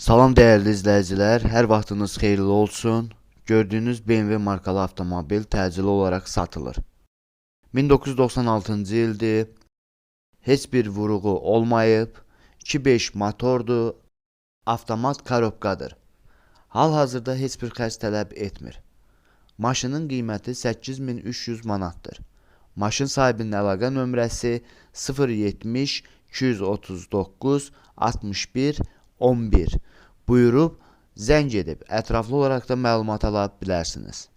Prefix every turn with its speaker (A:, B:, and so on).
A: Salam değerli izləyicilər, hər vaxtınız xeyirli olsun. Gördüyünüz BMW markalı avtomobil təcili olaraq satılır. 1996-cı ildir. Heç bir vuruğu olmayıb. 2.5 motordur. Avtomat korobkadır. Hal-hazırda heç bir xərc tələb etmir. Maşının qiyməti 8300 manatdır. Maşın sahibinin əlaqə nömrəsi 070 239 61 11. Buyurub zəng edib ətraflı olaraq da məlumat ala bilərsiniz.